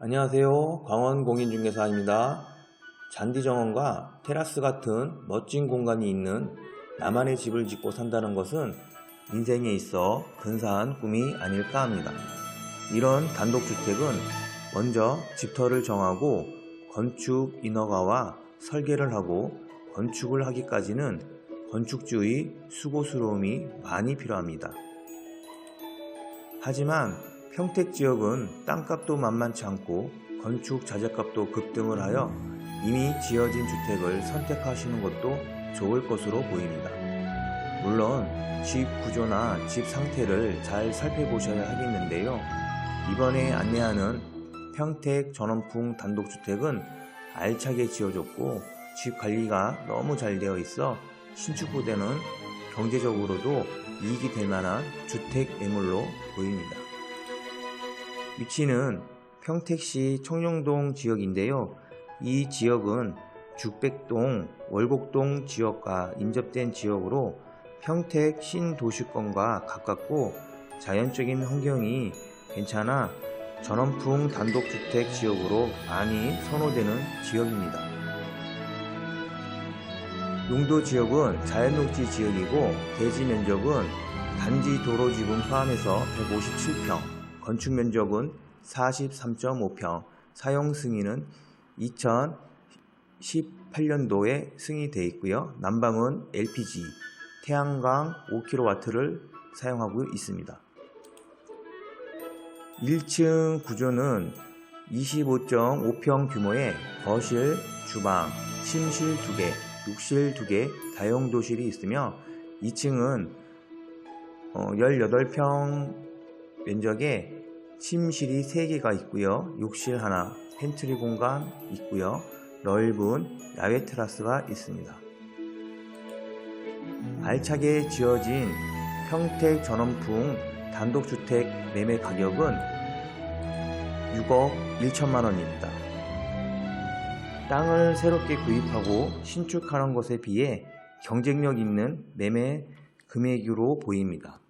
안녕하세요. 광원공인중개사입니다. 잔디 정원과 테라스 같은 멋진 공간이 있는 나만의 집을 짓고 산다는 것은 인생에 있어 근사한 꿈이 아닐까 합니다. 이런 단독주택은 먼저 집터를 정하고 건축 인허가와 설계를 하고 건축을 하기까지는 건축주의 수고스러움이 많이 필요합니다. 하지만 평택 지역은 땅값도 만만치 않고 건축 자재값도 급등을 하여 이미 지어진 주택을 선택하시는 것도 좋을 것으로 보입니다. 물론 집 구조나 집 상태를 잘 살펴보셔야 하겠는데요. 이번에 안내하는 평택 전원풍 단독주택은 알차게 지어졌고 집 관리가 너무 잘 되어 있어 신축보다는 경제적으로도 이익이 될 만한 주택 매물로 보입니다. 위치는 평택시 청룡동 지역인데요. 이 지역은 죽백동, 월곡동 지역과 인접된 지역으로 평택 신도시권과 가깝고 자연적인 환경이 괜찮아 전원풍 단독주택 지역으로 많이 선호되는 지역입니다. 용도 지역은 자연녹지 지역이고 대지 면적은 단지 도로 지분 포함해서 157평, 건축 면적은 43.5평, 사용 승인은 2018년도에 승인되어 있고요. 난방은 LPG, 태양광 5kW를 사용하고 있습니다. 1층 구조는 25.5평 규모의 거실, 주방, 침실 2개, 욕실 2개, 다용도실이 있으며 2층은 18평 면적에 침실이 3개가 있고요. 욕실 하나, 팬트리 공간 있고요. 넓은 야외 테라스가 있습니다. 알차게 지어진 평택 전원풍 단독주택 매매 가격은 6억 1천만 원입니다. 땅을 새롭게 구입하고 신축하는 것에 비해 경쟁력 있는 매매 금액으로 보입니다.